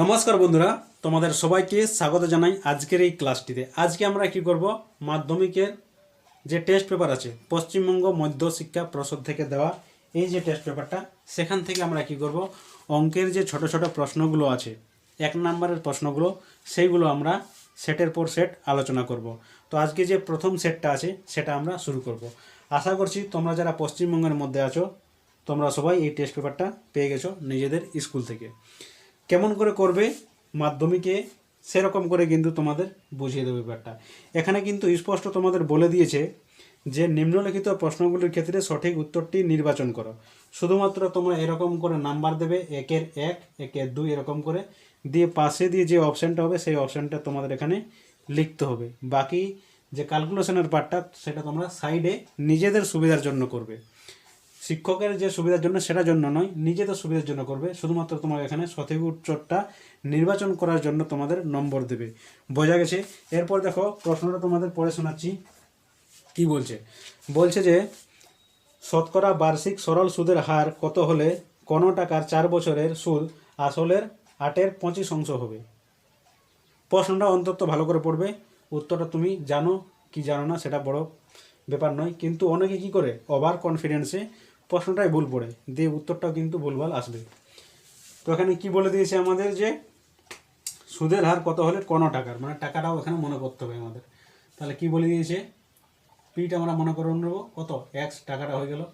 নমস্কার বন্ধুরা, তোমাদের সবাইকে স্বাগত জানাই আজকের এই ক্লাসটিতে। আজকে আমরা কি করব? মাধ্যমিকের যে টেস্ট পেপার আছে, পশ্চিমবঙ্গ মধ্য শিক্ষা প্রসদ থেকে দেওয়া এই যে টেস্ট পেপারটা সেখান থেকে আমরা কি করব? অঙ্কের যে ছোট ছোট প্রশ্নগুলো আছে, এক নম্বরের প্রশ্নগুলো, সেইগুলো আমরা সেটের পর সেট আলোচনা করব। তো আজকে যে প্রথম সেটটা আছে, সেটা আমরা শুরু করব। আশা করছি তোমরা যারা পশ্চিমবঙ্গের মধ্যে আছো, তোমরা সবাই এই টেস্ট পেপারটা পেয়ে গেছো নিজেদের স্কুল থেকে। কেমন করে করবে মাধ্যমিকে, সেরকম করে কিন্তু তোমাদের বুঝিয়ে দেবে ব্যাপারটা। এখানে কিন্তু স্পষ্ট তোমাদের বলে দিয়েছে যে, নিম্নলিখিত প্রশ্নগুলির ক্ষেত্রে সঠিক উত্তরটি নির্বাচন করো। শুধুমাত্র তোমরা এরকম করে নাম্বার দেবে, একের এক একের দুই এরকম করে, দিয়ে পাশে দিয়ে যে অপশানটা হবে, সেই অপশানটা তোমাদের এখানে লিখতে হবে। বাকি যে ক্যালকুলেশনের পার্টটা সেটা তোমরা সাইডে নিজেদের সুবিধার জন্য করবে। শিক্ষকের যে সুবিধার জন্য সেটার জন্য নয় নিজেদের সুবিধার জন্য করবে। শুধুমাত্র তোমার এখানে সঠিক উত্তরটা নির্বাচন করার জন্য তোমাদের নম্বর দেবে। বোঝা গেছে? এরপর দেখো, প্রশ্নটা তোমাদের পড়ে শোনাচ্ছি। কি বলছে? বলছে যে, শতকরা বার্ষিক সরল সুদের হার কত হলে কোনো টাকার চার বছরের সুদ আসলের আটের পঁচিশ অংশ হবে? প্রশ্নটা অন্তত ভালো করে পড়বে। উত্তরটা তুমি জানো কি জানো না, সেটা বড় ব্যাপার নয়। কিন্তু অনেকে কি করে? ওভার কনফিডেন্সে প্রশ্নটাই ভুল পড়ে। দিয়ে উত্তরটাও কিন্তু ভুলভাল আসবে। তো এখানে কি বলে দিয়েছে আমাদের যে, সুদের হার কত হলে কোনো টাকার? মানে টাকাটাও এখানে মনে করতে হবে আমাদের। তাহলে কি বলে দিয়েছে? পিটা আমরা মনে করে নেব। কত? এক্স টাকাটা হয়ে গেল।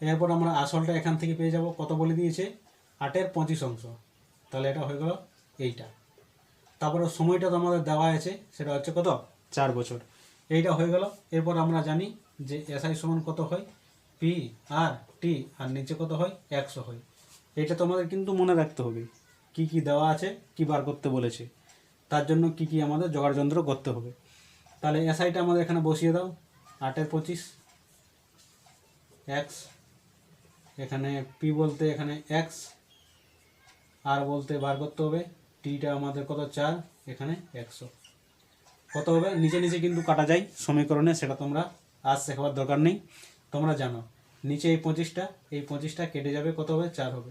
এরপর আমরা আসলটা এখান থেকে পেয়ে যাব। কত বলে দিয়েছে? আটের পঁচিশ অংশ। তাহলে এটা হয়ে গেল এইটা। তারপরে সময়টা তো আমাদের দেওয়া আছে। সেটা হচ্ছে কত? চার বছর। এইটা হয়ে গেল। এরপর আমরা জানি যে এসআই সমান কত হয়? পি আর টি আর নিচে কত হয়? একশো হয়। এটা তো আমাদের কিন্তু মনে রাখতে হবে। কি কি দেওয়া আছে, কি বার করতে বলেছে। তার জন্য কি কি আমাদের যন্ত্র করতে হবে। তাহলে এসআইটা আমাদের এখানে বসিয়ে দাও। আটের পঁচিশ। এক্স এখানে পি বলতে এখানে এক্স আর বলতে বার করতে হবে। টিটা আমাদের কত? চার, এখানে একশো। কত হবে? নিচে নিচে কিন্তু কাটা যায়। সমীকরণে সেটা তোমরা আজ শেখাবার দরকার নেই। তোমরা জানো, নিচে এই পঁচিশটা এই পঁচিশটা কেটে যাবে কত হবে? চার হবে।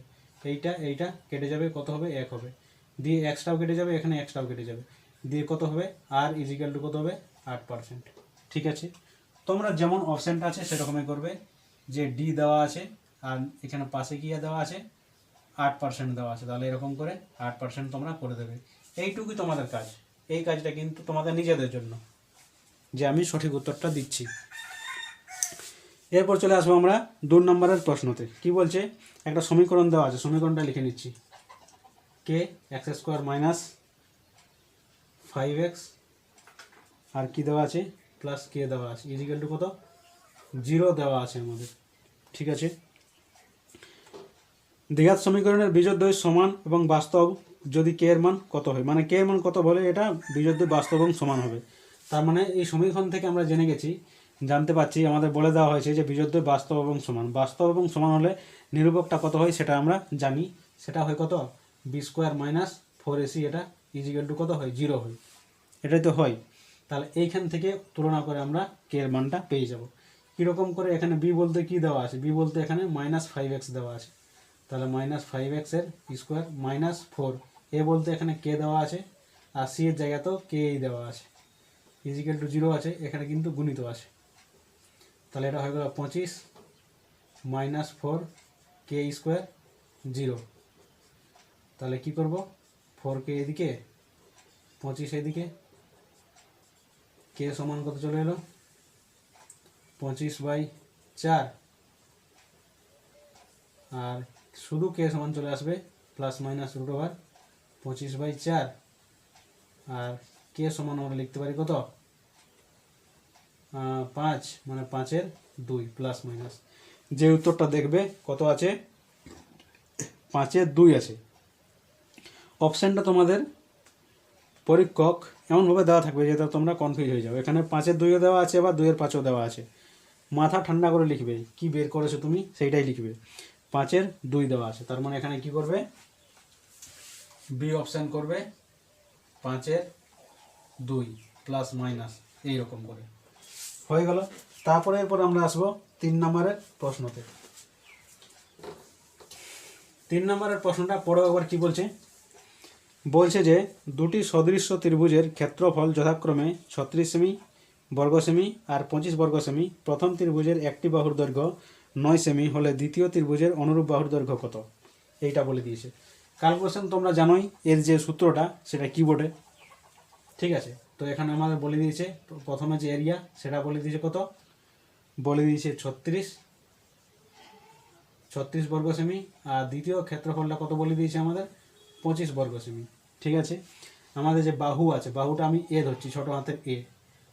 এইটা এইটা কেটে যাবে কত হবে? এক হবে। দিয়ে এক্সটাও কেটে যাবে, এখানে এক্সটাও কেটে যাবে। দিয়ে কত হবে? আর ইজিক্যাল টু কত হবে? আট পার্সেন্ট ঠিক আছে? তোমরা যেমন অপশানটা আছে সেরকমই করবে। যে ডি দেওয়া আছে, আর এখানে পাশে গিয়ে দেওয়া আছে? আট পার্সেন্ট দেওয়া আছে। তাহলে এরকম করে আট পার্সেন্ট তোমরা করে দেবে। এইটুকুই তোমাদের কাজ। এই কাজটা কিন্তু তোমাদের নিজেদের জন্য। যে আমি সঠিক উত্তরটা দিচ্ছি। এরপর চলে আসব আমরা দু নম্বরের প্রশ্নতে। কি বলছে? একটা সমীকরণ দেওয়া আছে, সমীকরণটা লিখে নিচ্ছি। K X square minus five X আর কি দেওয়া আছে? প্লাস কে দেওয়া আছে। ইজিক্যাল টু কত? জিরো দেওয়া আছে আমাদের। ঠিক আছে? দ্বিঘাত সমীকরণের বীজদ্বয় সমান এবং বাস্তব যদি কে এর মান কত হয়? মানে কে এর মান কত বলে? এটা বীজদ্বয় বাস্তব এবং সমান হবে। তার মানে এই সমীকরণ থেকে আমরা জেনে গেছি জানতে পারছি, আমাদের বলে দেওয়া হয়েছে যে বীজদ্বয় বাস্তব এবং সমান। বাস্তব এবং সমান হলে নিরূপকটা কত হয় সেটা আমরা জানি। সেটা হয় কত? B square minus four AC এটা ইজিক্যাল টু কত হয়? জিরো হয়। এটাই তো হয়। তাহলে এইখান থেকে তুলনা করে আমরা কে এর মানটা পেয়ে যাব। কীরকম করে এখানে বি বলতে কি দেওয়া আছে? বি বলতে এখানে মাইনাস ফাইভ এক্স দেওয়া আছে। তাহলে মাইনাস ফাইভ এক্সের স্কোয়ার মাইনাস ফোর এ বলতে এখানে কে দেওয়া আছে, আর সি এর জায়গাতেও কে দেওয়া আছে। ইজিক্যাল টু জিরো আছে, এখানে কিন্তু গুণিত আছে। তাহলে এটা হয়ে গেল পঁচিশ minus four K square zero তাহলে কি করব ফোর কে এদিকে পঁচিশ এদিকে কে সমান কত চলে এলো পঁচিশ বাই চার আর শুধু কে সমান চলে আসবে প্লাস মাইনাস রুট ওভার পঁচিশ বাই চার আর কে সমান আমরা লিখতে পারি কত আহ, পাঁচ মানে পাঁচের দুই প্লাস মাইনাস যে উত্তরটা দেখবে, কত আছে? পাঁচের দুই আছে। অপশানটা তোমাদের পরীক্ষক এমনভাবে দেওয়া থাকবে যাতে তোমরা কনফিউজ হয়ে যাও এখানে পাঁচের দুইও দেওয়া আছে আবার দুইয়ের পাঁচও দেওয়া আছে। মাথা ঠান্ডা করে লিখবে, কি বের করেছ তুমি? সেইটাই লিখবে। পাঁচের দুই দেওয়া আছে। তার মানে এখানে কি করবে? বি অপশান করবে, পাঁচের দুই প্লাস মাইনাস এইরকম করে। হয়ে গেল। তারপরে এরপর আমরা আসব তিন নম্বরের প্রশ্নতে। তিন নম্বরের প্রশ্নটা পড়ো একবার কি বলছে? বলছে যে, দুটি সদৃশ্য ত্রিভুজের ক্ষেত্রফল যথাক্রমে ছত্রিশ সেমি, বর্গ সেমি আর পঁচিশ বর্গ সেমি। প্রথম ত্রিভুজের একটি বাহুর দৈর্ঘ্য নয় সেমি হলে দ্বিতীয় ত্রিভুজের অনুরূপ বাহুর দৈর্ঘ্য কত? এইটা বলে দিয়েছে। ক্যালকুলেশন তোমরা জানোই এর যে সূত্রটা, সেটা কিবোর্ডে ঠিক আছে। তো এখানে আমাদের বলে দিয়েছে প্রথমে যে এরিয়া সেটা বলে দিয়েছে কত? বলে দিয়েছে ছত্রিশ। ছত্রিশ বর্গ সেমি আর দ্বিতীয় ক্ষেত্রফলটা কত বলে দিয়েছে আমাদের? পঁচিশ বর্গ সেমি ঠিক আছে? আমাদের যে বাহু আছে, বাহুটা আমি এ ধরছি, ছোট হাতের এ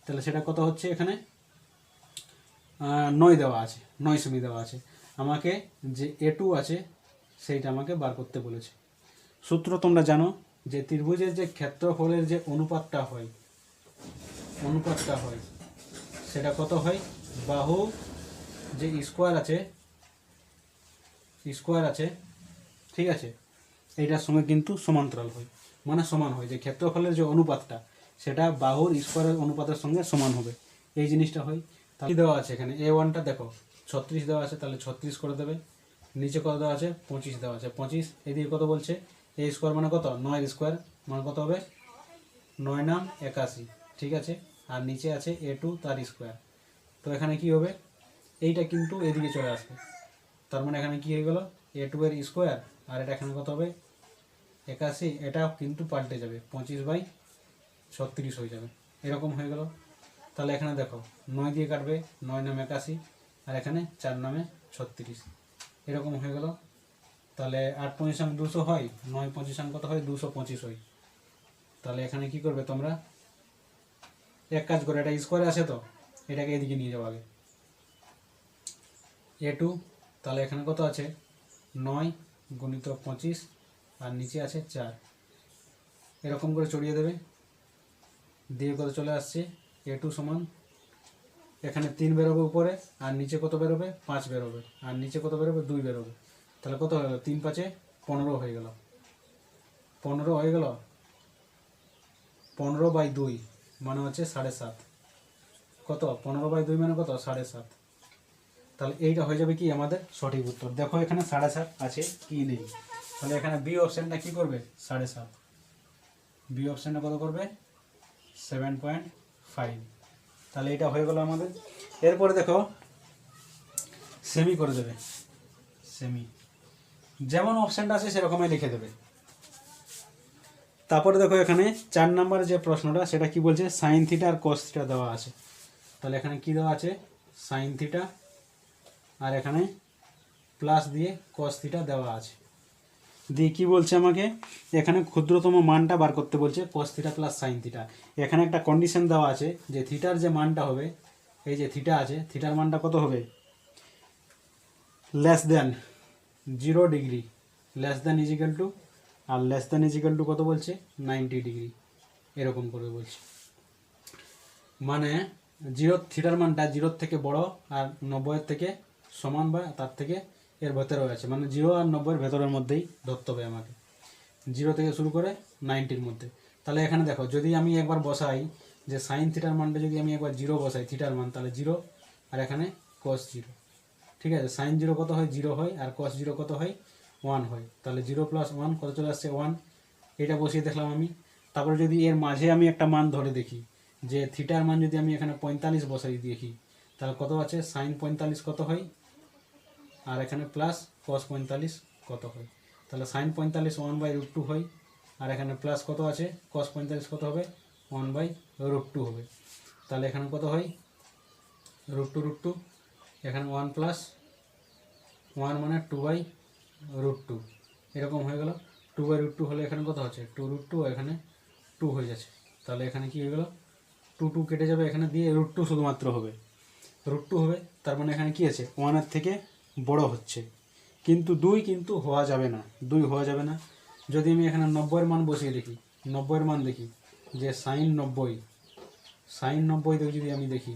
তাহলে সেটা কত হচ্ছে এখানে? নয় দেওয়া আছে, নয় সেমি দেওয়া আছে। আমাকে যে এ টু আছে, সেইটা আমাকে বার করতে বলেছে। সূত্র তোমরা জানো যে ত্রিভুজের যে ক্ষেত্রফলের যে অনুপাতটা হয় অনুপাতটা হয়। সেটা কত হয়? বাহু যে স্কোয়ার আছে স্কোয়ার আছে, ঠিক আছে? এইটার সঙ্গে কিন্তু সমান্তরাল হয়। মানে সমান হয়। যে ক্ষেত্রফলের যে অনুপাতটা, সেটা বাহুর স্কোয়ারের অনুপাতের সঙ্গে সমান হবে। এই জিনিসটা হয়। কি দেওয়া আছে এখানে? এ ওয়ানটা দেখো, ছত্রিশ দেওয়া আছে, তাহলে ছত্রিশ করে দেবে। নিচে কত দেওয়া আছে? পঁচিশ দেওয়া আছে। পঁচিশ, এদিকে কত বলছে? এ স্কোয়ার মানে কত? নয় স্কোয়ার মানে কত হবে? নয় নাম একাশি। ঠিক আছে? আর নিচে আছে এ টু তার স্কোয়ার তো এখানে কি হবে? এইটা কিন্তু এদিকে চলে আসবে। তার মানে এখানে কি হয়ে গেল? এ টু এর স্কোয়ার আর এটা এখানে কত হবে? একাশি। এটা কিন্তু পাল্টে যাবে। পঁচিশ বাই ছত্রিশ হয়ে যাবে। এরকম হয়ে গেল। তাহলে এখানে দেখো, নয় দিয়ে কাটবে। নয় নাম একাশি। আর এখানে চার নামে ছত্রিশ। এরকম হয়ে গেল। তাহলে আট পঁচিশাং দুশো হয়। নয় পঁচিশাং কত হয়? দুশো পঁচিশ হয়। তাহলে এখানে কি করবে তোমরা? এক কাজ করে এটা স্কোয়ারে আছে তো, এটাকে এদিকে নিয়ে যাও আগে। এ টু তাহলে এখানে কত আছে? নয় গুণিত পঁচিশ, আর নিচে আছে চার। এরকম করে চড়িয়ে দেবে। দিয়ে কত চলে আসছে? এ টু সমান, এখানে তিন বেরোবে উপরে, আর নিচে কত বেরোবে? পাঁচ বেরোবে। আর নিচে কত বেরোবে? দুই বেরোবে। তাহলে কত হয়ে গেল? তিন পাঁচে পনেরো হয়ে গেল। পনেরো হয়ে গেল? পনেরো বাই দুই। মানে হচ্ছে সাড়ে সাত। কত? পনেরো বাই দুই মানে কত? সাড়ে সাত। তাহলে এইটা হয়ে যাবে কি আমাদের? সঠিক উত্তর। দেখো এখানে সাড়ে সাত আছে, কি নেই? তাহলে এখানে বি অপশানটা কি করবে? সাড়ে সাত। বি অপশানটা কত করবে? Seven point five. তাহলে এটা হয়ে গেল আমাদের। এরপরে দেখো সেমি করে দেবে। সেমি যেমন অপশানটা আছে সেরকমই লিখে দেবে। তারপরে দেখো এখানে চার নাম্বার যে প্রশ্নটা, সেটা কি বলছে? সাইন থিটা আর কস থিটা দেওয়া আছে। তাহলে এখানে কি দেওয়া আছে? সাইন থিটা আর এখানে প্লাস দিয়ে কস থিটা দেওয়া আছে। দিয়ে কি বলছে আমাকে? এখানে ক্ষুদ্রতম মানটা বার করতে বলছে cos theta plus sine theta এখানে একটা কন্ডিশন দেওয়া আছে যে থিটার যে মানটা হবে, এই যে থিটা আছে থিটার মানটা কত হবে? Less than zero degree less than equal to R less than equal to কত বলছে? নাইনটি ডিগ্রি এরকম করে বলছে। মানে জিরো থিটার মানটা জিরোর থেকে বড় আর নব্বইয়ের থেকে সমান বা তার থেকে এর ভেতরেও আছে। মানে জিরো আর নব্বইয়ের ভেতরের মধ্যেই ধরতে হবে আমাকে। জিরো থেকে শুরু করে নাইনটির মধ্যে। তাহলে এখানে দেখো, যদি আমি একবার বসাই যে সাইন থিটার মানটা যদি আমি একবার জিরো বসাই থিটার মান, তাহলে জিরো আর এখানে কস জিরো ঠিক আছে? সাইন জিরো কত হয়? জিরো হয়। আর কস জিরো কত হয়? ওয়ান হয়। তাহলে জিরো প্লাস ওয়ান কত চলে আসছে? ওয়ান এটা বসিয়ে দেখলাম আমি। তারপরে যদি এর মাঝে আমি একটা মান ধরে দেখি, যে থিটার মান যদি আমি এখানে পঁয়তাল্লিশ বসাই দেখি, তাহলে কত আছে? সাইন পঁয়তাল্লিশ কত হয়? আর এখানে প্লাস কস পঁয়তাল্লিশ কত হয়? তাহলে সাইন পঁয়তাল্লিশ ওয়ান বাই রুট টু হয়। আর এখানে প্লাস কত আছে? কস পঁয়তাল্লিশ কত হবে? ওয়ান বাই রুট টু হবে। তাহলে এখানে কত হয়? রুট টু রুট টু এখানে ওয়ান প্লাস ওয়ান মানে টু বাই রুট টু এরকম হয়ে গেল। টু বাই রুট টু হলে এখানে কত হচ্ছে টু রুট টু এখানে টু হয়ে যাচ্ছে। তাহলে এখানে কি হয়ে গেল? টু টু কেটে যাবে এখানে দিয়ে রুট টু শুধুমাত্র হবে। রুট টু হবে, তার মানে এখানে কি আছে? ওয়ানের থেকে বড় হচ্ছে। কিন্তু দুই কিন্তু হওয়া যাবে না। দুই হওয়া যাবে না। যদি আমি এখানে নব্বইয়ের মান বসিয়ে দেখি নব্বইয়ের মান দেখি, যে সাইন নব্বই সাইন নব্বই যদি আমি দেখি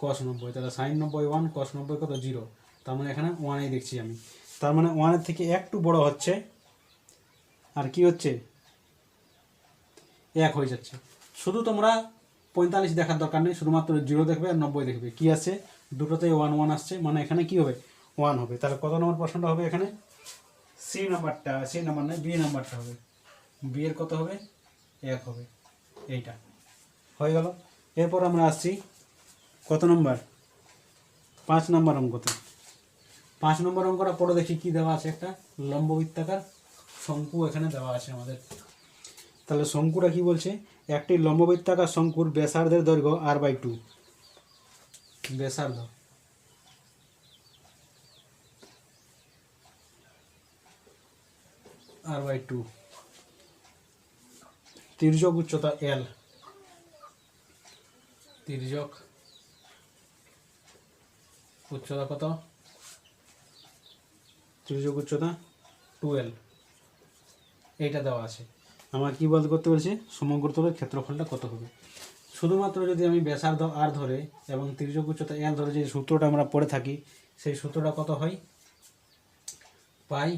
কস নব্বই, তাহলে সাইন নব্বই ওয়ান কস নব্বই কত? জিরো তার মানে এখানে ওয়ানেই দেখছি আমি। তার মানে ওয়ানের থেকে একটু বড় হচ্ছে। আর কি হচ্ছে? এক হয়ে যাচ্ছে। শুধু তোমরা পঁয়তাল্লিশ দেখার দরকার নেই, শুধুমাত্র জিরো দেখবে আর নব্বই দেখবে। কি আছে? দুটোতেই ওয়ান ওয়ান আসছে। মানে এখানে কি হবে? ওয়ান হবে। তাহলে কত নম্বর প্রশ্নটা হবে এখানে? সি নাম্বারটা সি নাম্বার নয় বি নাম্বারটা হবে। বি এর কত হবে? এক হবে। এইটা। হয়ে গেল। এরপর আমরা আসছি কত নম্বর? পাঁচ নম্বর অঙ্কতে। পাঁচ নম্বর অঙ্কটা পড়ে, দেখি কি দেওয়া আছে একটা। লম্ববৃত্তাকার শঙ্কু এখানে দেওয়া আছে আমাদের। তাহলে শঙ্কুটা কি বলছে? একটি লম্ববৃত্তাকার শঙ্কুর ব্যাসার্ধের দৈর্ঘ্য আর বাই টু ব্যাসার্ধ। আর বাই টু তির্যক উচ্চতা এল তির্যক উচ্চতা কত? তির্যক উচ্চতা টুয়েলভ এইটা দেওয়া আছে। আমার কি বলতে করতে বলছে সমগ্র তলের ক্ষেত্রফলটা কত হবে? শুধুমাত্র যদি আমি ব্যাসার্ধ আর ধরে এবং তির্যক উচ্চতা এল ধরে যে সূত্রটা আমরা পড়ে থাকি, সেই সূত্রটা কত হয়? পাই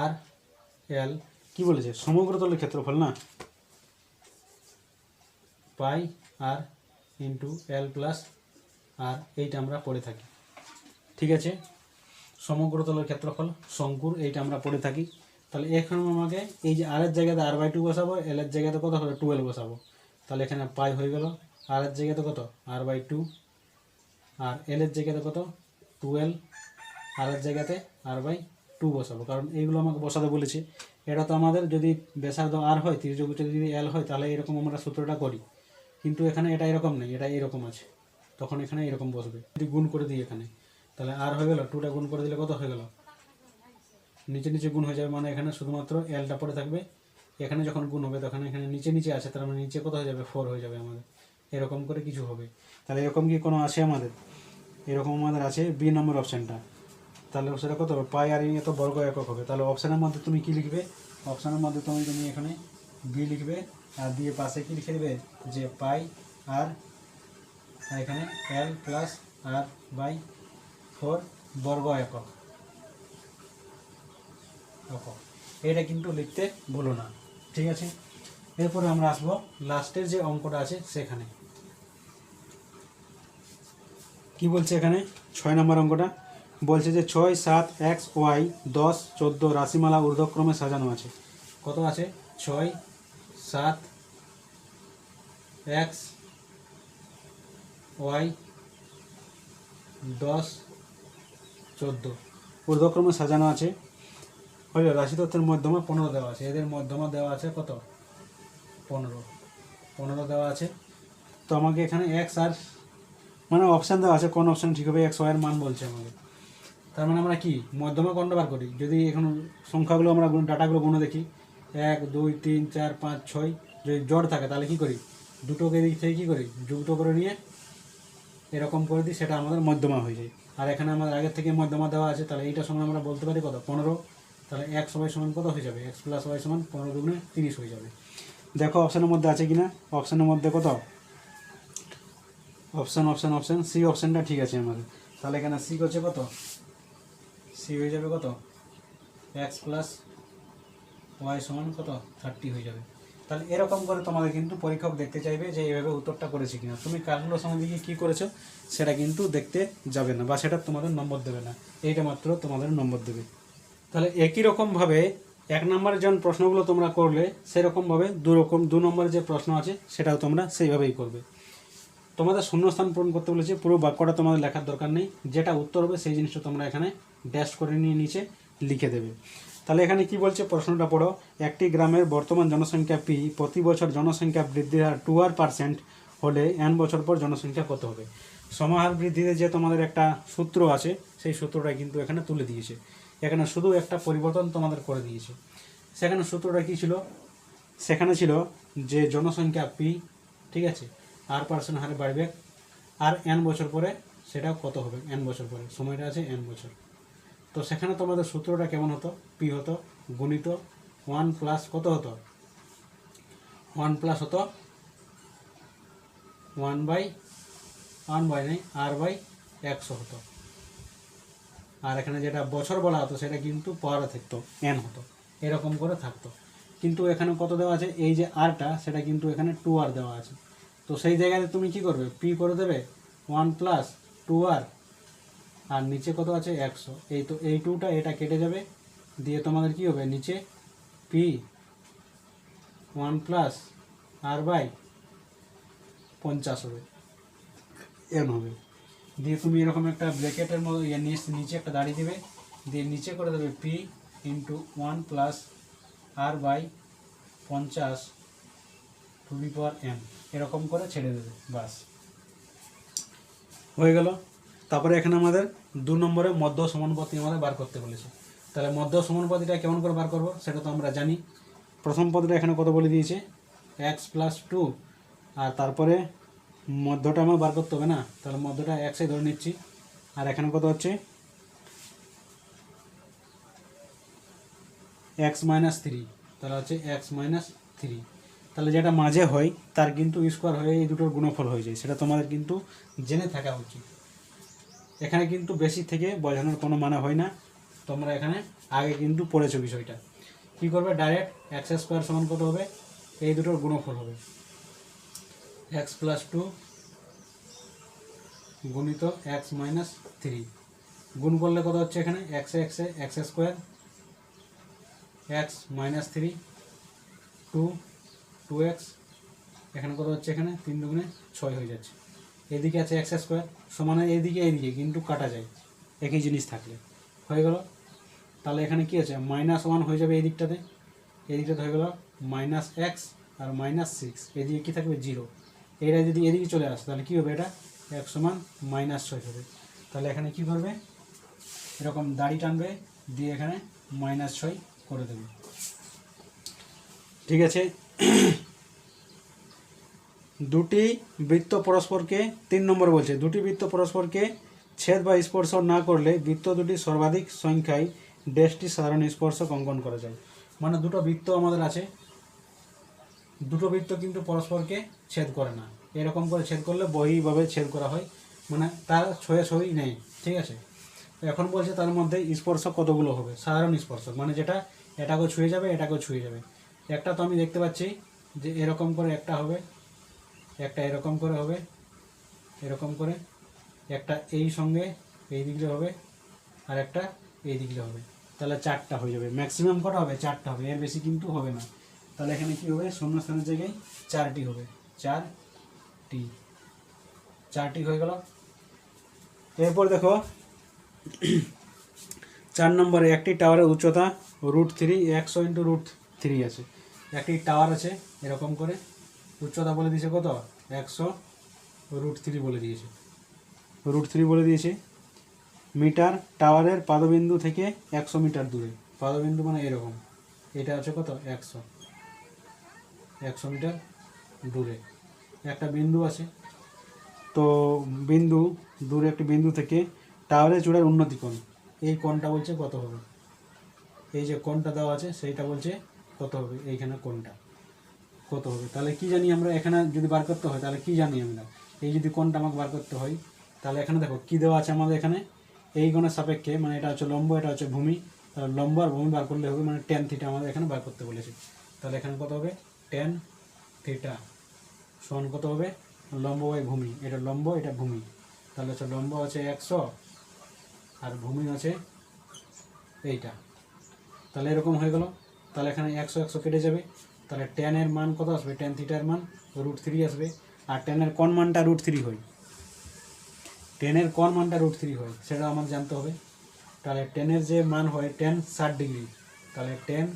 আর এল কি বলেছে? সমগ্র তলের ক্ষেত্রফল না? পাই আর ইন্টু এল প্লাস আর এইটা আমরা পড়ে থাকি। ঠিক আছে? সমগ্র তলের ক্ষেত্রফল শঙ্কুর এইটা আমরা পড়ে থাকি। তাহলে এখন আমাকে, এই যে আর এর জায়গাতে আর বাই টু বসাবো, এল এর জায়গাতে কত হবে টুয়েলভ বসাবো। তাহলে এখানে পাই হয়ে গেল। আর এর জায়গাতে কত? আর বাই টু। আর এল এর জায়গাতে কত? টুয়েলভ আর এর জায়গাতে আর বাই টু বসাবো। কারণ এইগুলো আমাকে বসাতে বলেছে। এটা তো আমাদের যদি ব্যাসার্ধ আর হয় তির্যক যদি এল হয়, তাহলে এরকম আমরা সূত্রটা করি। কিন্তু এখানে এটা এরকম নেই, এটা এরকম আছে। তখন এখানে এরকম বসবে। যদি গুণ করে দিই এখানে। তাহলে আর হয়ে গেল? টুটা গুণ করে দিলে কত হয়ে গেল? নিচে নিচে গুণ হয়ে যাবে মানে এখানে শুধুমাত্র এলটা পড়ে থাকবে। এখানে যখন গুণ হবে তখন এখানে নিচে নিচে আছে, তার মানে নিচে কত হয়ে যাবে? ফোর হয়ে যাবে আমাদের। এরকম করে কিছু হবে। তাহলে এরকম কি কোনো আছে আমাদের? এরকম আমাদের আছে বি নম্বর অপশানটা তাহলে সেটা কত হবে? পাই আর এত বর্গ একক হবে। তাহলে অপশানের মধ্যে তুমি কি লিখবে? অপশানের মধ্যে তুমি তুমি এখানে বি লিখবে আর দিয়ে পাশে কি লিখে দেবে? যে পাই আর এখানে L plus R by four বর্গ একক। একক এটা কিন্তু লিখতে ভুলো না। ঠিক আছে? এরপরে আমরা আসব লাস্টের যে অঙ্কটা আছে সেখানে। কি বলছে এখানে? ছয় নম্বর অঙ্কটা। বলছে যে ছয়, সাত, এক্স, ওয়াই, দশ, চোদ্দ রাশিমালা ঊর্ধ্বক্রমে সাজানো আছে। কত আছে? ছয়, সাত, এক্স, ওয়াই, দশ চোদ্দ। ঊর্ধ্বক্রমে সাজানো আছে। হলে রাশিতত্ত্বের মধ্যমা পনেরো দেওয়া আছে। এদের মধ্যমা দেওয়া আছে কত? পনেরো। পনেরো দেওয়া আছে। তো আমাকে এখানে এক্স আর মানে অপশান দেওয়া আছে কোন অপশান ঠিক হবে এক্স ওয়াইয়ের মান বলছে আমাকে তার মানে আমরা কি? মধ্যমা কোনটা বার করি। যদি এখন সংখ্যাগুলো আমরা গুণ- ডাটাগুলো গুনে দেখি, এক, দুই, তিন, চার, পাঁচ, ছয়, যদি জড় থাকে, তাহলে কি করি? দুটোকে দিক থেকে কী করি? যুক্ত করে নিয়ে এরকম করে দিই, সেটা আমাদের মধ্যমা হয়ে যায়। আর এখানে আমাদের আগের থেকে মধ্যমা দেওয়া আছে, তাহলে এইটা সময় আমরা বলতে পারি কত? পনেরো। তাহলে এক সবাই সমান কত হয়ে যাবে? এক্স প্লাস ওয়াই সমান পনেরো দুগুণে তিরিশ হয়ে যাবে। দেখো অপশানের মধ্যে আছে কি না অপশানের মধ্যে কত? Option option option. সি অপশানটা ঠিক আছে আমাদের। তাহলে এখানে সি করছে কত? সি হয়ে যাবে কত? এক্স প্লাস ওয়াই সমান কত? থার্টি হয়ে যাবে। তাহলে এরকম করে তোমাদের কিন্তু পরীক্ষক দেখতে চাইবে যে এইভাবে উত্তরটা করেছে কিনা। তুমি কাজগুলোর সময় দিয়ে কী করেছ, সেটা কিন্তু দেখতে যাবে না, বা সেটা তোমাদের নম্বর দেবে না। এইটা মাত্র তোমাদের নম্বর দেবে। তাহলে একই রকমভাবে এক নম্বরের যেমন প্রশ্নগুলো তোমরা করলে, সেরকমভাবে দু রকম দু নম্বরের যে প্রশ্ন আছে, সেটাও তোমরা সেইভাবেই করবে। তোমাদের শূন্যস্থান পূরণ করতে বলেছে, পুরো বাক্যটা তোমাদের লেখার দরকার নেই। যেটা উত্তর হবে, সেই জিনিসটা তোমরা এখানে ড্যাশ করে নিয়ে নিচে লিখে দেবে। তাহলে এখানে কি বলছে প্রশ্নটা পড়ো। একটি গ্রামের বর্তমান জনসংখ্যা পি, প্রতি বছর জনসংখ্যা বৃদ্ধির হার টু আর পার্সেন্ট হলে এন বছর পর জনসংখ্যা কত হবে? সমাহার বৃদ্ধিতে যে তোমাদের একটা সূত্র আছে, সেই সূত্রটা কিন্তু এখানে তুলে দিয়েছে। এখানে শুধু একটা পরিবর্তন তোমাদের করে দিয়েছে। সেখানে সূত্রটা কী ছিল? সেখানে ছিল যে জনসংখ্যা পি, ঠিক আছে আর পার্সেন্ট হারে বাড়বে, আর এন বছর পরে সেটা কত হবে? এন বছর পরে। সময়টা আছে এন বছর। তো সেখানে তোমাদের সূত্রটা কেমন হতো? পি হতো, গুণিত ওয়ান প্লাস কত হতো? ওয়ান প্লাস হতো ওয়ান বাই ওয়ান বাই নেই আর বাই একশো হতো। আর এখানে যেটা বছর বলা হতো, সেটা কিন্তু পাওয়ারে থাকতো এন হতো। এরকম করে থাকতো। কিন্তু এখানে কত দেওয়া আছে? এই যে আরটা সেটা কিন্তু এখানে টু আর দেওয়া আছে। তো সেই জায়গাতে তুমি কি করবে? পি করে দেবে ওয়ান প্লাস টু আর আর নিচে কত আছে? একশো। এই তো, এই টুটা এটা কেটে যাবে। দিয়ে তোমাদের কি হবে? নিচে P one plus R by পঞ্চাশ হবে। এন হবে। দিয়ে তুমি এরকম একটা ব্র্যাকেটের মতো ইয়ে নিচ- একটা দাঁড়িয়ে দেবে। দিয়ে নিচে করে দেবে P into one plus R by পঞ্চাশ টু দি পাওয়ার এম এরকম করে ছেড়ে দেবে, বাস। হয়ে গেল। তারপরে এখানে আমাদের দু নম্বরে মধ্য সমানুপাতি আমাদের বার করতে বলেছে। তাহলে মধ্য সমানুপাতিটা কেমন করে বার করব সেটা তো আমরা জানি। প্রথম পদটা এখানে কত বলে দিয়েছে? এক্স প্লাস টু আর তারপরে মধ্যটা আমার বার করতে হবে না? তাহলে মধ্যটা এক্সে ধরে নিচ্ছি। আর এখানে কত হচ্ছে? এক্স মাইনাস থ্রি তাহলে হচ্ছে এক্স মাইনাস থ্রি তাহলে যেটা মাঝে হয়, তার কিন্তু স্কোয়ার হয়ে এই দুটোর গুণফল হয়ে যায়। সেটা তোমাদের কিন্তু জেনে থাকা উচিত। এখানে কিন্তু বেশি থেকে বোঝানোর কোনো মানে হয় না। তোমরা এখানে আগে কিন্তু পড়েছো বিষয়টা। কী করবে? ডাইরেক্ট এক্স স্কোয়ার সমান কত হবে? এই দুটোর গুণফল হবে। এক্স প্লাস টু গুণিত এক্স মাইনাস থ্রি গুণ করলে কত হচ্ছে এখানে? এক্সে এক্সে X square X minus three two two X এখানে কত হচ্ছে এখানে? তিন দুগুণে ছয় হয়ে যাচ্ছে। এদিকে আছে এক্স স্কোয়ার সমানে এদিকে এদিকে, কিন্তু কাটা যায়, একই জিনিস থাকলে। হয়ে গেল? তাহলে এখানে কি আছে? মাইনাস ওয়ান হয়ে যাবে এই দিকটাতে এই দিকটাতে হয়ে গেল মাইনাস এক্স আর মাইনাস সিক্স এদিকে কী থাকবে? জিরো এটা যদি এদিকে চলে আসে, তাহলে কী হবে এটা? এক সমান মাইনাস ছয় হবে। তাহলে এখানে কি করবে? এরকম দাড়ি টানবে, দিয়ে এখানে মাইনাস ছয় করে দেবে। ঠিক আছে? দুটি বৃত্ত পরস্পরকে তিন নম্বর বলছে, দুটি বৃত্ত পরস্পরকে ছেদ বা স্পর্শ না করলে বৃত্ত দুটি সর্বাধিক সংখ্যায় ড্যাশটি সাধারণ স্পর্শক অঙ্কন করা যায়। মানে দুটো বৃত্ত আমাদের আছে, দুটো বৃত্ত কিন্তু পরস্পরকে ছেদ করে না। এরকম করে ছেদ করলে বহিভাবে ছেদ করা হয় মানে তার ছয়ে ছই নেই, ঠিক আছে? এখন বলছে তার মধ্যে স্পর্শক কতগুলো হবে? সাধারণ স্পর্শক মানে যেটা এটাকেও ছুঁয়ে যাবে, এটাকেও ছুঁয়ে যাবে। একটা তো আমি দেখতে পাচ্ছি যে এরকম করে একটা হবে একটা এরকম করে হবে, এরকম করে একটা এই সঙ্গে এই দিকে হবে আর একটা এই দিকে হবে। তাহলে চারটা হয়ে যাবে। ম্যাক্সিমাম কটা হবে? চারটা হবে। এর বেশি কিন্তু হবে না। তাহলে এখানে কি হবে? শূন্যস্থানের জায়গায় চারটি হবে। চারটি। চারটি হয়ে গেল। এরপর দেখো, চার নম্বরে একটি টাওয়ারের উচ্চতা রুট থ্রি একশো ইন্টু রুট থ্রি আছে। একটি টাওয়ার আছে, এরকম করে। উচ্চতা বলে দিয়েছে কত? একশো রুট থ্রি বলে দিয়েছে। রুট থ্রি বলে দিয়েছে। মিটার টাওয়ারের পাদবিন্দু থেকে একশো মিটার দূরে। পাদবিন্দু মানে এরকম। এটা আছে কত? একশো। একশো মিটার দূরে। একটা বিন্দু আছে। তো বিন্দু দূরে একটি বিন্দু থেকে টাওয়ারের চূড়ার উন্নতি কোণ। এই কোণটা বলছে কত হবে? এই যে কোণটা দেওয়া আছে সেইটা বলছে কত হবে? এইখানে কোণটা। কত হবে? তাহলে কি জানি আমরা এখানে যদি বার করতে হয়, তাহলে কি জানি আমরা? এই যদি কোনটা আমাকে বার করতে হয়, তাহলে এখানে দেখো কি দেওয়া আছে আমাদের এখানে? এই গণের সাপেক্ষে মানে এটা হচ্ছে লম্ব, এটা হচ্ছে ভূমি। তাহলে লম্ব আর ভূমি বার করলে হবে মানে টেন থিটা আমাদের এখানে বার করতে বলেছে। তাহলে এখানে কত হবে? টেন থিটা সমান কত হবে? লম্ব বাই ভূমি। এটা লম্ব, এটা ভূমি। তাহলে হচ্ছে লম্ব আছে একশো, আর ভূমি আছে এইটা। তাহলে এরকম হয়ে গেল। তাহলে এখানে একশো একশো কেটে যাবে। তাহলে টেনের মান কত আসবে? টেন থিটার মান রুট থ্রি আসবে। আর টেনের কোন মানটা রুট থ্রি হয়। টেনের কোন মানটা রুট থ্রি হয় সেটা আমার জানতে হবে। তাহলে টেনের যে মান হয় টেন ষাট ডিগ্রি তাহলে টেন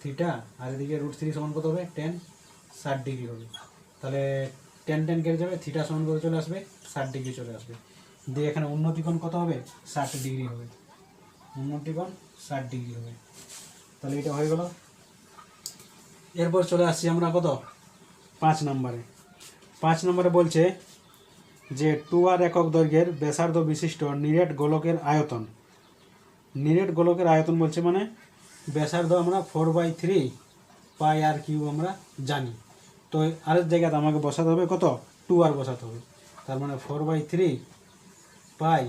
থিটা আর এদিকে রুট থ্রি সমান কত হবে? টেন ষাট ডিগ্রি হবে। তাহলে টেন টেন কেটে যাবে থিটা সমান করে চলে আসবে, ষাট ডিগ্রি চলে আসবে। দিয়ে এখানে উন্নতিকোণ কত হবে? ষাট ডিগ্রি হবে। উন্নতিকোণ ষাট ডিগ্রি হবে। তাহলে এটা হয়ে গেল এরপর চলে আসছি আমরা কত? পাঁচ নম্বরে। পাঁচ নম্বরে বলছে যে টু আর একক দৈর্ঘ্যের ব্যাসার্ধ বিশিষ্ট নিরেট গোলকের আয়তন। নিরেট গোলকের আয়তন বলছে মানে ব্যাসার্ধ আমরা four by three pi R cube আমরা জানি। তো আরেক জায়গাতে আমাকে বসাতে হবে কত? টু আর বসাতে হবে। তার মানে four by three pi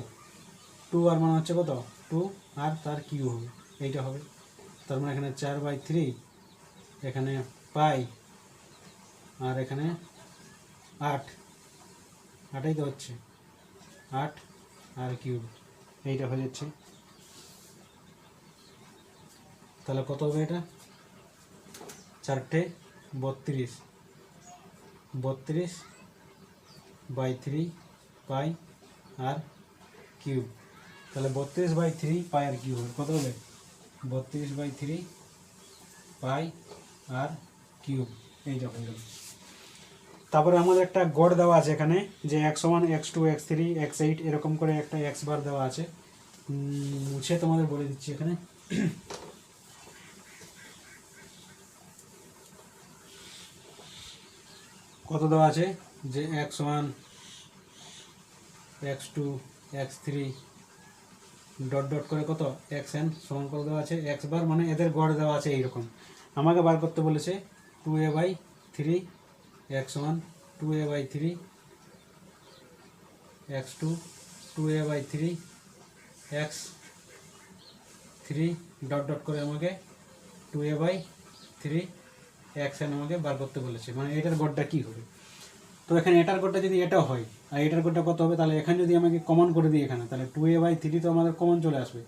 two R মানে হচ্ছে কত? টু আর তার কিউ হবে। এইটা হবে। তার মানে এখানে চার বাই থ্রি এখানে পাই আর এখানে আট। আটাই তো হচ্ছে। আট আর কিউব। এইটা হয়ে যাচ্ছে। তাহলে কত হবে এটা? চারটে বত্রিশ। বত্রিশ by three pi R cube. তাহলে বত্রিশ by three pi R cube. কত হবে? বত্রিশ by three pi R cube এই যখন তারপরে আমাদের একটা গড় দেওয়া আছে এখানে, যে x one x two x three x eight এরকম করে একটা এক্স বার দেওয়া আছে। মুছে তোমাদের বলে দিচ্ছি এখানে। কত দেওয়া আছে? যে x one x two x three dot dot করে কত? এক্স এন সমান করে দেওয়া আছে। এক্স বার মানে এদের গড় দেওয়া আছে এইরকম। আমাকে বার করতে বলেছে two a by three x one two a by three x two two a by three x three dot dot করে আমাকে two a by three x n আমাকে বার করতে বলেছে। মানে এটার গড়টা কী হবে? তো এখানে এটার কোডটা যদি এটা হয়, আর এটার কোডটা কত হবে? তাহলে এখানে যদি আমাকে কমন করে দিই এখানে, তাহলে টু এ বাই থ্রি তো আমাদের কমন চলে আসবে।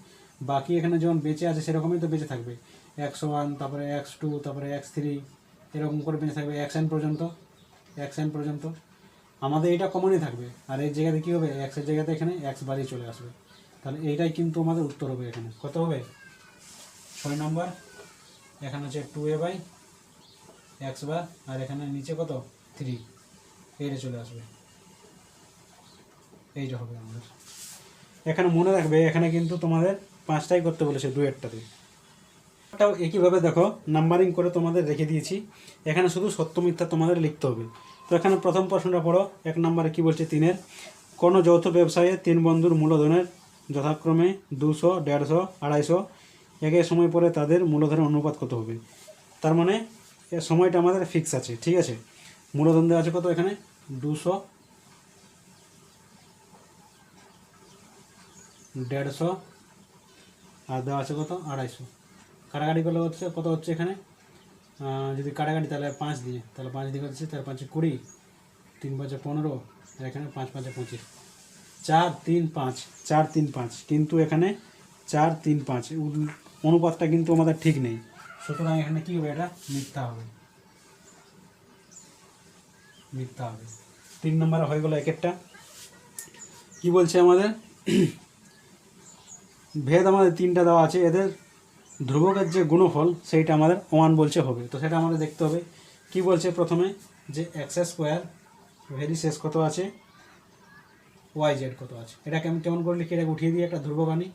বাকি এখানে যেমন বেঁচে আছে সেরকমই তো বেঁচে থাকবে। এক্স ওয়ান তারপরে এক্স টু তারপরে এক্স থ্রি এরকম করে বেঁচে থাকবে এক্স এন পর্যন্ত এক্স এন পর্যন্ত। আমাদের এটা কমনই থাকবে। আর এই জায়গাতে কী হবে? এক্সের জায়গাতে এখানে এক্স বারই চলে আসবে। তাহলে এইটাই কিন্তু আমাদের উত্তর হবে এখানে। কত হবে? ছয় নম্বর। এখানে হচ্ছে two A by x bar, আর এখানে নিচে কত? থ্রি এইটা চলে আসবে। এইটা হবে আমাদের। এখানে মনে রাখবে, এখানে কিন্তু তোমাদের পাঁচটাই করতে বলেছে দুয়েরটাতে একটাও একইভাবে দেখো নাম্বারিং করে তোমাদের রেখে দিয়েছি। এখানে শুধু সত্য মিথ্যা তোমাদের লিখতে হবে। তো এখানে প্রথম প্রশ্নটা পড়ো, এক নম্বরে কি বলছে তিনের? কোনো যৌথ ব্যবসায়ে তিন বন্ধুর মূলধনের যথাক্রমে দুশো, দেড়শো, আড়াইশো? একই সময় পরে তাদের মূলধনের অনুপাত কত হবে? তার মানে এর সময়টা আমাদের ফিক্স আছে, ঠিক আছে? মূলধন দেওয়া আছে কত এখানে? দুশো, দেড়শো, আর দেওয়া আছে কত? আড়াইশো। কাটাকাটি করলে হচ্ছে, কত হচ্ছে এখানে? যদি কাটাকাটি তাহলে পাঁচ দিয়ে, তাহলে পাঁচ দিয়ে হচ্ছে তার পাঁচে কুড়ি, তিন পাঁচে পনেরো এখানে পাঁচ পাঁচে পঁচিশ। চার তিন পাঁচ, চার তিন পাঁচ, কিন্তু এখানে চার তিন পাঁচ। অনুপাতটা কিন্তু আমাদের ঠিক নেই। সুতরাং এখানে কী হবে এটা? মিথ্যা হবে। মিথ্যা হবে। তিন নম্বরে হয়ে গেল এক একটা কী বলছে আমাদের? ভেদ আমাদের তিনটা দেওয়া আছে। এদের ধ্রুবকের যে গুণফল সেইটা আমাদের ওয়ান বলছে হবে। তো সেটা আমাদের দেখতে হবে। কি বলছে প্রথমে? যে এক্স স্কোয়ার ভেরি শেষ কত আছে? ওয়াই জেড কত আছে? এটাকে আমি কেমন করে লিখি? এটাকে উঠিয়ে দিয়ে একটা ধ্রুবক আনি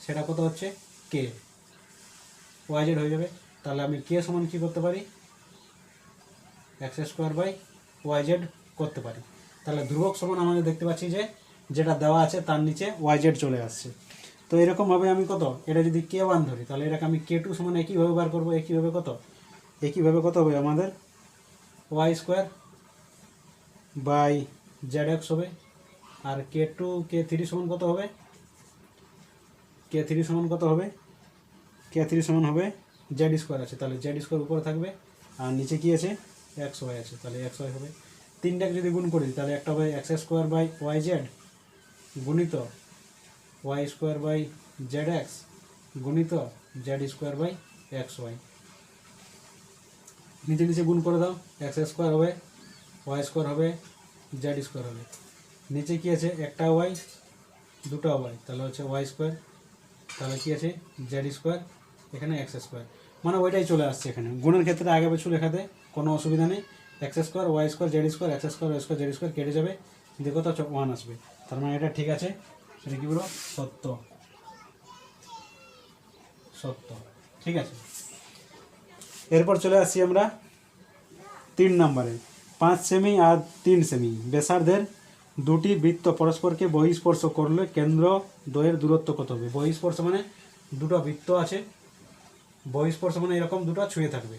সেটা কত হচ্ছে? কে ওয়াই জেড হয়ে যাবে। তাহলে আমি কে সমান কী করতে পারি? X square by y z করতে পারি। তাহলে ধ্রুবক সমান আমাদের দেখতে পাচ্ছি যে, যেটা দেওয়া আছে তার নিচে ওয়াই জেড চলে আসছে। তো এরকমভাবে আমি কত? এটা যদি কে ওয়ান ধরি, তাহলে এটাকে আমি কে টু সমান একইভাবে বার করব একইভাবে কত? একইভাবে কত হবে আমাদের? Y square by z x হবে। আর কে টু, কে থ্রি সমান কত হবে? কে থ্রি সমান কত হবে? কে থ্রি সমান হবে জেড স্কোয়ার আছে। তাহলে জেড স্কোয়ার উপরে থাকবে। আর নিচে কি আছে? এক্স ওয়াই আছে। তাহলে এক্স ওয়াই হবে। তিনটাকে যদি গুণ করি, তাহলে একটা হবে x square by y z গুণিত y square by z x গুণিত z square by x y নিচে নিচে গুণ করে দাও এক্স স্কোয়ার হবে ওয়াই স্কোয়ার হবে জেড স্কোয়ার হবে। নিচে কি আছে? একটা ওয়াই দুটো ওয়াই তাহলে হচ্ছে ওয়াই স্কোয়ার তাহলে কি আছে? জেড স্কোয়ার এখানে এক্স স্কোয়ার মানে ওইটাই চলে আসছে এখানে। গুণের ক্ষেত্রে আগে পিছু লেখাতে কোনো অসুবিধা নেই। X square y square z square x square y square z square কেটে যাবে। দিয়ে কত ওয়ান আসবে। তার মানে এটা ঠিক আছে। সেটা কি বলো? সত্য। সত্য। ঠিক আছে। এরপর চলে আসি আমরা তিন নম্বরে। পাঁচ সেমি আর তিন সেমি ব্যাসার্ধের দুটি বৃত্ত পরস্পরকে বহিস্পর্শ করলে কেন্দ্র দ্বয়ের দূরত্ব কত হবে? বহিস্পর্শ মানে দুটো বৃত্ত আছে। বহিস্পর্শ মানে এরকম দুটো ছুঁয়ে থাকবে।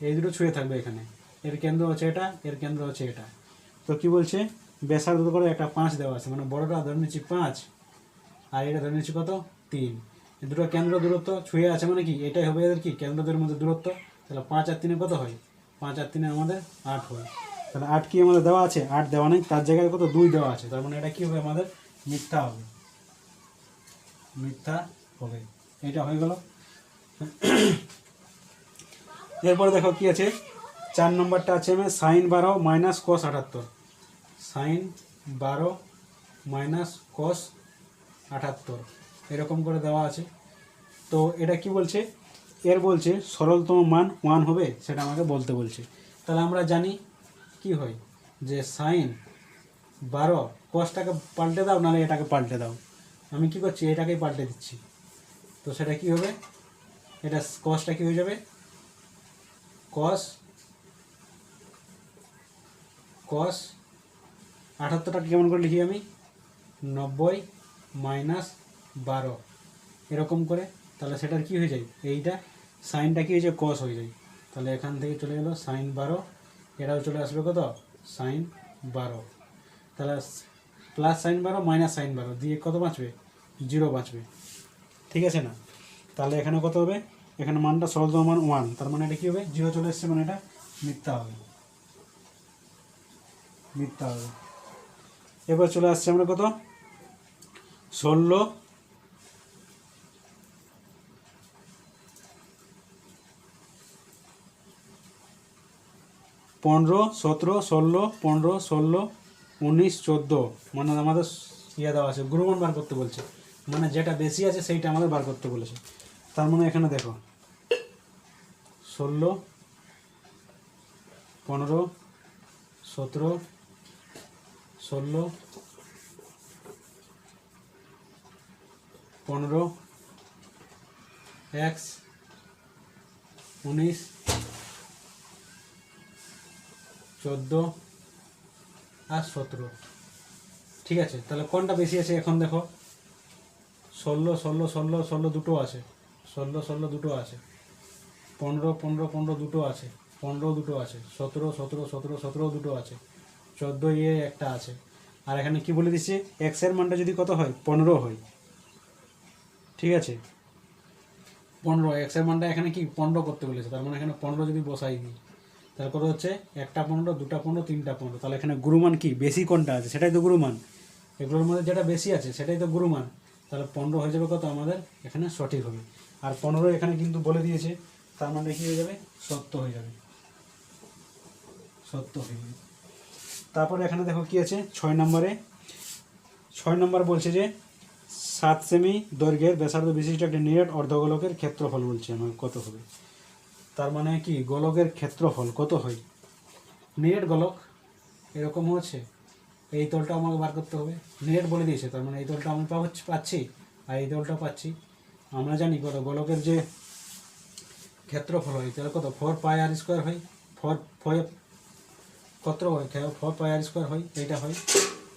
এই দুটো ছুঁয়ে থাকবে এখানে। এর কেন্দ্র হচ্ছে এটা, এর কেন্দ্র হচ্ছে এটা। তো কি বলছে? ব্যাসার্ধ করে একটা পাঁচ দেওয়া আছে মানে বড়টা ধরে নিচ্ছি পাঁচ, আর এটা ধরে নিচ্ছি কত? তিন। দুটো কেন্দ্র দূরত্ব ছুঁয়ে আছে মানে কি? এটাই হবে এদের কি? কেন্দ্রদের মধ্যে দূরত্ব? তাহলে পাঁচ আর তিনে কত হয়? পাঁচ আর তিনে আমাদের আট হয়। তাহলে আট কি আমাদের দেওয়া আছে? আট দেওয়া নেই, তার জায়গায় কত? দুই দেওয়া আছে। তার মানে এটা কি হবে আমাদের? মিথ্যা হবে। মিথ্যা হবে। এটা হয়ে গেল। এরপরে দেখো কি আছে? চার নম্বরটা আছে আমার সাইন বারো মাইনাস কস আটাত্তর। সাইন বারো মাইনাস কস আটাত্তর। এরকম করে দেওয়া আছে। তো এটা কি বলছে? এর বলছে সরলতম মান ওয়ান হবে, সেটা আমাকে বলতে বলছে। তাহলে আমরা জানি কি হয়? যে সাইন বারো কসটাকে পাল্টে দাও, নাহলে এটাকে পাল্টে দাও। আমি কি করছি? এটাকেই পাল্টে দিচ্ছি। তো সেটা কি হবে? এটা কসটা কি হয়ে যাবে? কস কস আটাত্তরটা কেমন করে লিখি আমি? নব্বই মাইনাস বারো। এরকম করে, তাহলে সেটার কি হয়ে যায়? এইটা, সাইনটা কি হয়ে যায়? কস হয়ে যায়। তাহলে এখান থেকে চলে গেলো সাইন বারো। এটাও চলে আসবে কত? সাইন বারো। তাহলে প্লাস সাইন বারো মাইনাস সাইন বারো, দিয়ে কত বাঁচবে? জিরো বাঁচবে। ঠিক আছে না? তাহলে এখানে কত হবে? এখানে মানটা সরলতম মান ওয়ান তার মানে এটা কী হবে? জিরো চলে এসছে মানে এটা মিথ্যা হবে। মিথ্যা হবে। এবার চলে আসছে আমরা কত? ষোলো। পনেরো, সতেরো, ষোলো, পনেরো, ষোলো, উনিশ, চোদ্দ। মানে আমাদের ইয়ে দেওয়া আছে গুরুমান বার করতে বলছে। মানে যেটা বেশি আছে সেইটা আমাদের বার করতে বলেছে। তার মানে এখানে দেখো, ষোলো, পনেরো, সতেরো ষোলো, পনেরো, এক্স, উনিশ, চোদ্দ আর সতেরো। ঠিক আছে, তাহলে কোনটা বেশি আছে এখন দেখো? ষোলো ষোলো ষোলো ষোলো দুটো আছে। ষোলো ষোলো দুটো আছে। পনেরো পনেরো পনেরো দুটো আছে। পনেরো দুটো আছে। সতেরো সতেরো সতেরো সতেরো দুটো আছে। চোদ্দ ইয়ে একটা আছে। আর এখানে কি বলে দিচ্ছে? এক্সের মানটা যদি কত হয়? পনেরো হয়। ঠিক আছে? পনেরো এক্সের মানটা এখানে কি পনেরো করতে বলেছে? তার মানে এখানে পনেরো যদি বসাই দিই কত হচ্ছে? একটা পনেরো, দুটা পনেরো, তিনটা পনেরো। তাহলে এখানে গুরুমান কি? বেশি কোনটা আছে? সেটাই তো গুরুমান এগুলোর মধ্যে যেটা বেশি আছে, সেটাই তো গুরুমান তাহলে পনেরো হয়ে যাবে কত? আমাদের এখানে সঠিক হবে। আর পনেরো এখানে কিন্তু বলে দিয়েছে, তার মানে কি হয়ে যাবে? সত্য হয়ে যাবে। সত্য হয়ে যাবে। তারপরে এখানে দেখো কি আছে? ছয় নম্বরে। ছয় নম্বর বলছে যে, সাত সেমি দৈর্ঘ্যের ব্যাসার্ধ বিশিষ্ট একটি নিরেট অর্ধগোলকের ক্ষেত্রফল বলছে আমার কত হবে? তার মানে কি, গোলকের ক্ষেত্রফল কত হয়? নিরেট গোলক এরকম হচ্ছে এই তলটা আমাকে বার করতে হবে। নিরেট বলে দিয়েছে, তার মানে এই তলটা আমি পাচ্ছি, আর এই তলটা পাচ্ছি। আমরা জানি কত, গোলকের যে ক্ষেত্রফল হয়, তাহলে কত? ফোর পাই আর স্কোয়ার হয়। ফোর ফোর কত হয়? ফোর পাই আর স্কোয়ার হয়, এইটা হয়।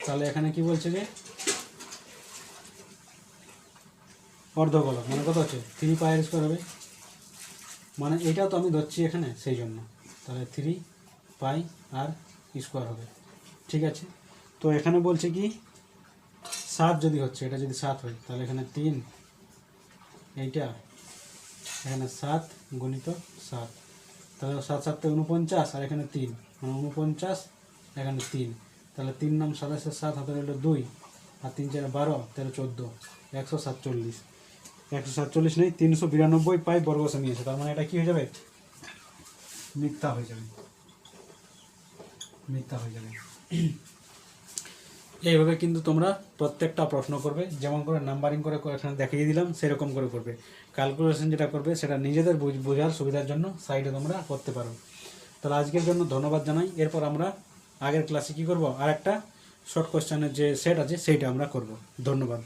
তাহলে এখানে কি বলছে যে? অর্ধগোলক মানে কত হচ্ছে? থ্রি পাই আর স্কোয়ার হবে। মানে এটাও তো আমি ধরছি এখানে, সেই জন্য। তাহলে থ্রি পাই আর স্কোয়ার হবে। ঠিক আছে? তো এখানে বলছে কি? সাত যদি হচ্ছে, এটা যদি সাত হয়, তাহলে এখানে তিন, এইটা, এখানে সাত গণিত সাত। তাহলে সাত সাতটা উনপঞ্চাশ আর এখানে তিন। উনপঞ্চাশ এখানে তিন। তাহলে তিন নাম সাতাশের সাত, হাতে রইল দুই। আর তিন চার বারো, তেরো চোদ্দ, একশো সাতচল্লিশ। একশো সাতচল্লিশ নেই, তিনশো বিরানব্বই পাই বর্গ সেমি আছে তার মানে এটা কি হয়ে যাবে? মিথ্যা হয়ে যাবে। মিথ্যা হয়ে যাবে। এইভাবে কিন্তু তোমরা প্রত্যেকটা প্রশ্ন করবে। যেমন করে নাম্বারিং করে এখানে দেখিয়ে দিলাম, সেরকম করে করবে। ক্যালকুলেশন যেটা করবে, সেটা নিজেদের বুঝ- বোঝার সুবিধার জন্য সাইডে তোমরা করতে পারো। তাহলে আজকের জন্য ধন্যবাদ জানাই। এরপর আমরা আগের ক্লাসে কী করব? আর একটা শর্ট কোশ্চেনের যে সেট আছে, সেইটা আমরা করব। ধন্যবাদ।